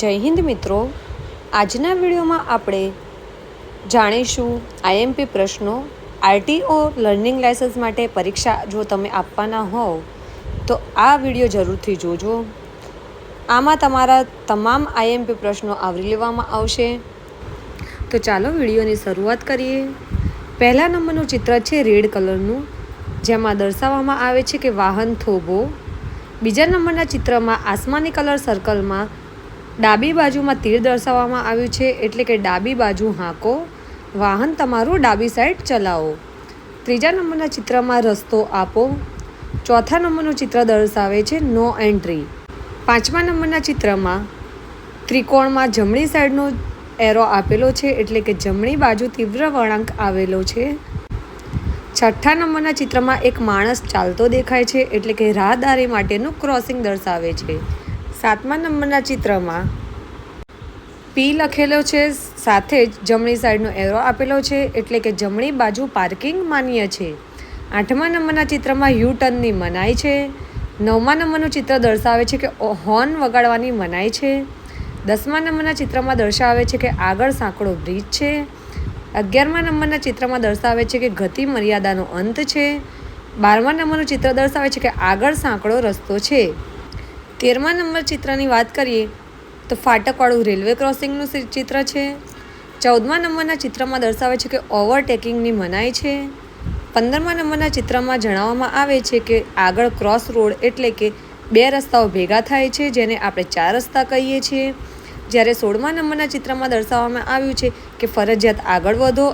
જય હિન્દ મિત્રો. આજના વિડીયોમાં આપણે જાણીશું આઈએમપી પ્રશ્નો, આરટીઓ લર્નિંગ લાયસન્સ માટે પરીક્ષા જો તમે આપવાના હોવ, તો આ વીડિયો જરૂરથી જોજો. આમાં તમારા તમામ આઈએમપી પ્રશ્નો આવરી લેવામાં આવશે. તો ચાલો વિડીયોની શરૂઆત કરીએ. પહેલા નંબરનું ચિત્ર છે રેડ કલરનું, જેમાં દર્શાવવામાં આવે છે કે વાહન થોભો. બીજા નંબરના ચિત્રમાં આસમાની કલર સર્કલમાં ડાબી બાજુમાં તીર દર્શાવવામાં આવ્યું છે એટલે કે ડાબી બાજુ હાંકો, વાહન તમારું ડાબી સાઈડ ચલાવો. ત્રીજા નંબરના ચિત્રમાં રસ્તો આપો. ચોથા નંબરનું ચિત્ર દર્શાવે છે નો એન્ટ્રી. પાંચમા નંબરના ચિત્રમાં ત્રિકોણમાં જમણી સાઈડનો એરો આપેલો છે એટલે કે જમણી બાજુ તીવ્ર વળાંક આવેલો છે. છઠ્ઠા નંબરના ચિત્રમાં એક માણસ ચાલતો દેખાય છે એટલે કે રાહદારી માટેનું ક્રોસિંગ દર્શાવે છે. સાતમા નંબરના ચિત્રમાં પી લખેલો છે, સાથે જ જમણી સાઈડનો એરો આપેલો છે, એટલે કે જમણી બાજુ પાર્કિંગ માન્ય છે. આઠમા નંબરના ચિત્રમાં યુ ટર્નની મનાઈ છે. નવમા નંબરનું ચિત્ર દર્શાવે છે કે હોર્ન વગાડવાની મનાઈ છે. દસમા નંબરના ચિત્રમાં દર્શાવે છે કે આગળ સાંકડો બ્રિજ છે. અગિયારમા નંબરના ચિત્રમાં દર્શાવે છે કે ગતિ મર્યાદાનો અંત છે. બારમા નંબરનું ચિત્ર દર્શાવે છે કે આગળ સાંકડો રસ્તો છે. તેરમા નંબર ચિત્રની વાત કરીએ, તો ફાટકવાળું રેલવે ક્રોસિંગનું ચિત્ર છે. ચૌદમા નંબરના ચિત્રમાં દર્શાવે છે કે ઓવરટેકિંગની મનાઈ છે. પંદરમા નંબરના ચિત્રમાં જણાવવામાં આવે છે કે આગળ ક્રોસ રોડ એટલે કે બે રસ્તાઓ ભેગા થાય છે, જેને આપણે ચાર રસ્તા કહીએ છીએ. જ્યારે સોળમા નંબરના ચિત્રમાં દર્શાવવામાં આવ્યું છે કે ફરજિયાત આગળ વધો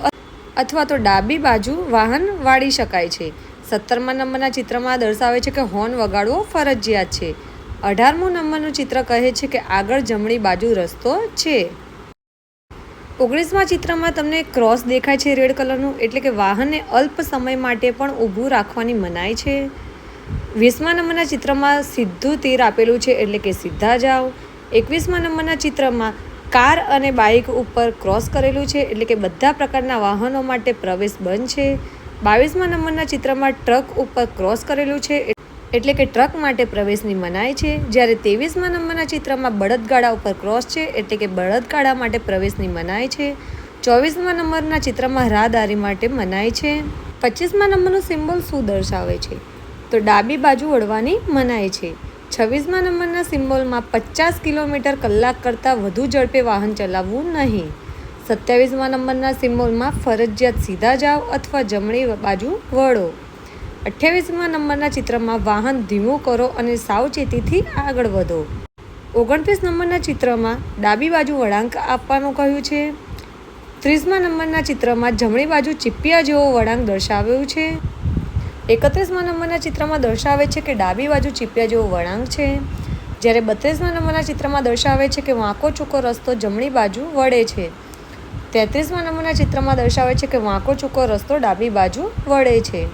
અથવા તો ડાબી બાજુ વાહન વાળી શકાય છે. સત્તરમા નંબરના ચિત્રમાં દર્શાવે છે કે હોર્ન વગાડવો ફરજિયાત છે. અઢારમું નંબરનું ચિત્ર કહે છે કે આગળ જમણી બાજુ રસ્તો છે. ઓગણીસમા ચિત્રમાં તમને ક્રોસ દેખાય છે રેડ કલરનું, એટલે કે વાહનને અલ્પ સમય માટે પણ ઊભું રાખવાની મનાય છે. વીસમા નંબરના ચિત્રમાં સીધું તીર આપેલું છે, એટલે કે સીધા જાઓ એકવીસમા નંબરના ચિત્રમાં કાર અને બાઇક ઉપર ક્રોસ કરેલું છે, એટલે કે બધા પ્રકારના વાહનો માટે પ્રવેશ બંધ છે. બાવીસમા નંબરના ચિત્રમાં ટ્રક ઉપર ક્રોસ કરેલું છે એટલે કે ટ્રક માટે પ્રવેશની મનાઈ છે. જ્યારે ત્રેવીસમા નંબરના ચિત્રમાં બળદગાડા ઉપર ક્રોસ છે, એટલે કે બળદગાડા માટે પ્રવેશની મનાઈ છે. ચોવીસમા નંબરના ચિત્રમાં રાહદારી માટે મનાઈ છે. પચીસમા નંબરનું સિમ્બોલ શું દર્શાવે છે? તો ડાબી બાજુ વળવાની મનાઈ છે. છવ્વીસમા નંબરના સિમ્બોલમાં પચાસ કિલોમીટર કલાક કરતાં વધુ ઝડપે વાહન ચલાવવું નહીં. સત્યાવીસમા નંબરના સિમ્બોલમાં ફરજિયાત સીધા જાઓ અથવા જમણી બાજુ વળો. અઠ્યાવીસમા નંબરના ચિત્રમાં વાહન ધીમું કરો અને સાવચેતીથી આગળ વધો. ઓગણત્રીસ નંબરના ચિત્રમાં ડાબી બાજુ વળાંક આપવાનું કહ્યું છે. ત્રીસમા નંબરના ચિત્રમાં જમણી બાજુ ચીપિયા જેવો વળાંક દર્શાવ્યું છે. એકત્રીસમા નંબરના ચિત્રમાં દર્શાવે છે કે ડાબી બાજુ ચીપિયા જેવો વળાંક છે. જ્યારે બત્રીસમા નંબરના ચિત્રમાં દર્શાવે છે કે વાંકો ચૂકો રસ્તો જમણી બાજુ વળે છે. તેત્રીસમા નંબરના ચિત્રમાં દર્શાવે છે કે વાંકો ચૂકો રસ્તો ડાબી બાજુ વળે છે.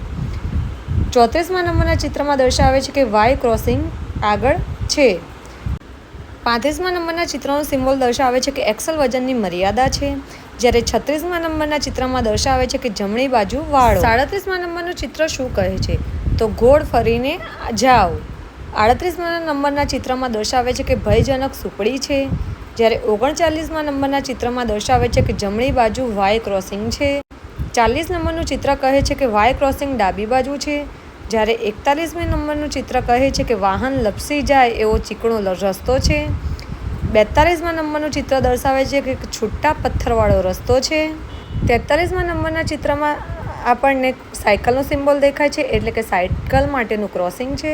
ચોત્રીસમા નંબરના ચિત્રમાં દર્શાવે છે કે વાય ક્રોસિંગ આગળ છે. પાંત્રીસમા નંબરના ચિત્રનો સિમ્બોલ દર્શાવે છે કે એક્સલ વજનની મર્યાદા છે. જ્યારે છત્રીસમા નંબરના ચિત્રમાં દર્શાવે છે કે જમણી બાજુ વાળો. સાડત્રીસમા નંબરનું ચિત્ર શું કહે છે? તો ગોળ ફરીને જાઓ. આડત્રીસમા નંબરના ચિત્રમાં દર્શાવે છે કે ભયજનક સુપડી છે. જ્યારે ઓગણચાલીસમા નંબરના ચિત્રમાં દર્શાવે છે કે જમણી બાજુ વાય ક્રોસિંગ છે. ચાલીસ નંબરનું ચિત્ર કહે છે કે વાય ક્રોસિંગ ડાબી બાજુ છે. જ્યારે એકતાલીસમી નંબરનું ચિત્ર કહે છે કે વાહન લપસી જાય એવો ચીકણો રસ્તો છે. બેતાલીસમાં નંબરનું ચિત્ર દર્શાવે છે કે છૂટા પથ્થરવાળો રસ્તો છે. તેતાલીસમાં નંબરના ચિત્રમાં આપણને સાયકલનો સિમ્બોલ દેખાય છે એટલે કે સાયકલ માટેનું ક્રોસિંગ છે.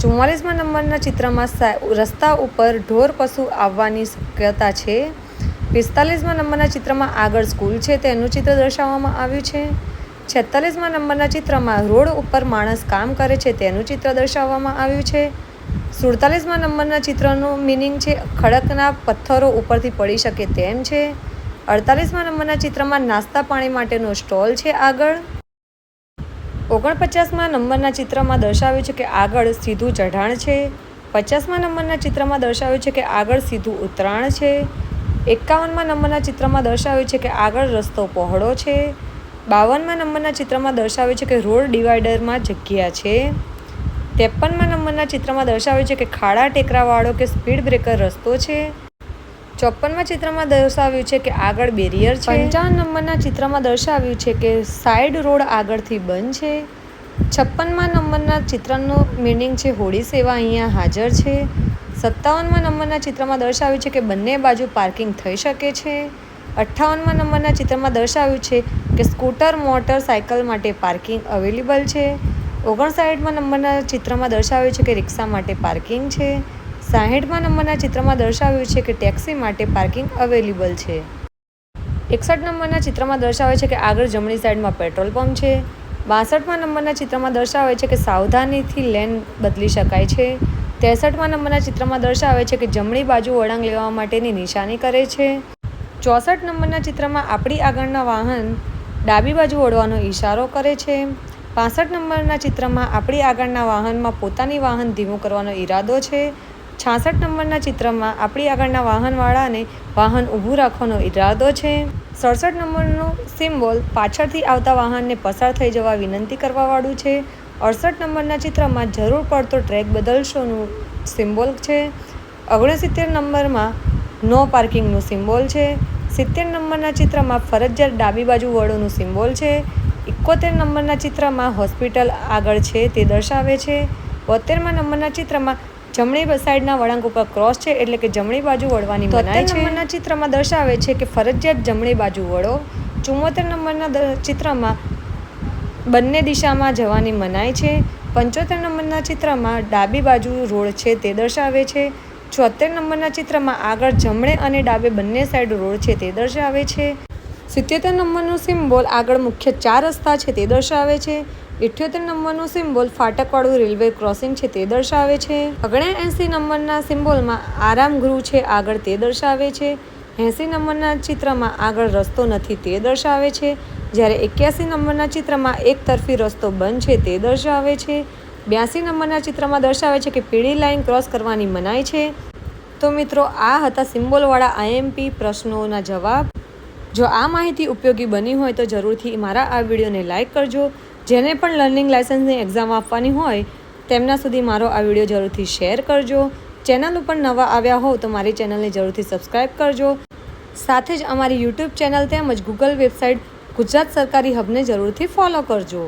ચુમ્માલીસમાં નંબરના ચિત્રમાં રસ્તા ઉપર ઢોર પશુ આવવાની શક્યતા છે. પિસ્તાલીસમાં નંબરના ચિત્રમાં આગળ સ્કૂલ છે, તેનું ચિત્ર દર્શાવવામાં આવ્યું છે. છેતાલીસમાં નંબરના ચિત્રમાં રોડ ઉપર માણસ કામ કરે છે, તેનું ચિત્ર દર્શાવવામાં આવ્યું છે. સુડતાલીસમાં નંબરના ચિત્રનું મિનિંગ છે, ખડકના પથ્થરો ઉપરથી પડી શકે તેમ છે. અડતાલીસમાં નંબરના ચિત્રમાં નાસ્તા પાણી માટેનો સ્ટોલ છે આગળ. ઓગણપચાસમાં નંબરના ચિત્રમાં દર્શાવ્યું છે કે આગળ સીધું ચઢાણ છે. પચાસમાં નંબરના ચિત્રમાં દર્શાવ્યું છે કે આગળ સીધું ઉતરાણ છે. એકાવનમાં નંબરના ચિત્રમાં દર્શાવ્યું છે કે આગળ રસ્તો પહોળો છે. બાવનમાં નંબરના ચિત્રમાં દર્શાવ્યું છે કે રોડ ડિવાઈડરમાં જગ્યા છે. ત્રેપનમાં નંબરના ચિત્રમાં દર્શાવ્યું છે કે ખાડા ટેકરાવાળો કે સ્પીડ બ્રેકર રસ્તો છે. ચોપ્પનમાં ચિત્રમાં દર્શાવ્યું છે કે આગળ બેરિયર છે. પંચાવન નંબરના ચિત્રમાં દર્શાવ્યું છે કે સાઈડ રોડ આગળથી બંધ છે. છપ્પનમાં નંબરના ચિત્રનું મિનિંગ છે, હોળી સેવા અહીંયા હાજર છે. સત્તાવનમાં નંબરના ચિત્રમાં દર્શાવ્યું છે કે બંને બાજુ પાર્કિંગ થઈ શકે છે. અઠ્ઠાવનમાં નંબરના ચિત્રમાં દર્શાવ્યું છે કે સ્કૂટર, મોટર, સાયકલ માટે પાર્કિંગ અવેલેબલ છે. ઓગણસાઠમાં નંબરના ચિત્રમાં દર્શાવ્યું છે કે રિક્ષા માટે પાર્કિંગ છે. સાહીઠમાં નંબરના ચિત્રમાં દર્શાવ્યું છે કે ટેક્સી માટે પાર્કિંગ અવેલેબલ છે. એકસઠ નંબરના ચિત્રમાં દર્શાવે છે કે આગળ જમણી સાઈડમાં પેટ્રોલ પંપ છે. બાસઠમાં નંબરના ચિત્રમાં દર્શાવે છે કે સાવધાનીથી લેન બદલી શકાય છે. ત્રેસઠમાં નંબરના ચિત્રમાં દર્શાવે છે કે જમણી બાજુ વળાંક લેવા માટેની નિશાની કરે છે. ચોસઠ નંબરના ચિત્રમાં આપણી આગળના વાહન ડાબી બાજુ વળવાનો ઈશારો કરે છે. પાસઠ નંબરના ચિત્રમાં આપણી આગળના વાહનમાં પોતાની વાહન ધીમું કરવાનો ઈરાદો છે. છાસઠ નંબરના ચિત્રમાં આપણી આગળના વાહનવાળાને વાહન ઊભું રાખવાનો ઈરાદો છે. સડસઠ નંબરનું સિમ્બોલ પાછળથી આવતા વાહનને પસાર થઈ જવા વિનંતી કરવાવાળું છે. અડસઠ નંબરના ચિત્રમાં જરૂર પડતો ટ્રેક બદલશોનું સિમ્બોલ છે. ઓગણસિત્તેર નંબરમાં નો પાર્કિંગનું સિમ્બોલ છે. સિત્તેર નંબરના ચિત્રમાં ફરજિયાત ડાબી બાજુ વળોનું સિમ્બોલ છે. એકોતેર નંબરના ચિત્રમાં હોસ્પિટલ આગળ છે તે દર્શાવે છે. બોતેરમાં નંબરના ચિત્રમાં જમણી સાઈડના વળાંક ઉપર ક્રોસ છે એટલે કે જમણી બાજુ વળવાની મનાય છે. નંબરના ચિત્રમાં દર્શાવે છે કે ફરજિયાત જમણી બાજુ વળો. ચુમ્મોતેર નંબરના ચિત્રમાં બંને દિશામાં જવાની મનાઈ છે. પંચોતેર નંબરના ચિત્રમાં ડાબી બાજુ રોડ છે તે દર્શાવે છે. છોતેર નંબરના ચિત્રમાં આગળ જમણે અને ડાબે બંને સાઈડ રોડ છે તે દર્શાવે છે. સિત્યોતેર નંબરનું સિમ્બોલ આગળ મુખ્ય ચાર રસ્તા છે તે દર્શાવે છે. ઇઠ્યોતેર નંબરનું સિમ્બોલ ફાટકવાળું રેલવે ક્રોસિંગ છે તે દર્શાવે છે. ઓગણએંસી નંબરના સિમ્બોલમાં આરામ ગૃહ છે આગળ તે દર્શાવે છે. એંસી નંબરના ચિત્રમાં આગળ રસ્તો નથી તે દર્શાવે છે. જ્યારે એક્યાસી નંબરના ચિત્રમાં એક તરફી રસ્તો બંધ છે તે દર્શાવે છે. બ્યાસી નંબરના ચિત્રમાં દર્શાવે છે કે પીળી લાઇન ક્રોસ કરવાની મનાય છે. તો મિત્રો, આ હતા સિમ્બોલવાળા આઈએમપી પ્રશ્નોના જવાબ. જો આ માહિતી ઉપયોગી બની હોય તો જરૂરથી મારા આ વિડીયોને લાઇક કરજો. જેને પણ લર્નિંગ લાયસન્સની એક્ઝામ આપવાની હોય, તેમના સુધી મારો આ વીડિયો જરૂરથી શેર કરજો. ચેનલ ઉપર નવા આવ્યા હોવ તો મારી ચેનલને જરૂરથી સબસ્ક્રાઈબ કરજો. સાથે જ અમારી યુટ્યુબ ચેનલ તેમજ ગૂગલ વેબસાઇટ ગુજરાત સરકારી હબને જરૂરથી ફોલો કરજો.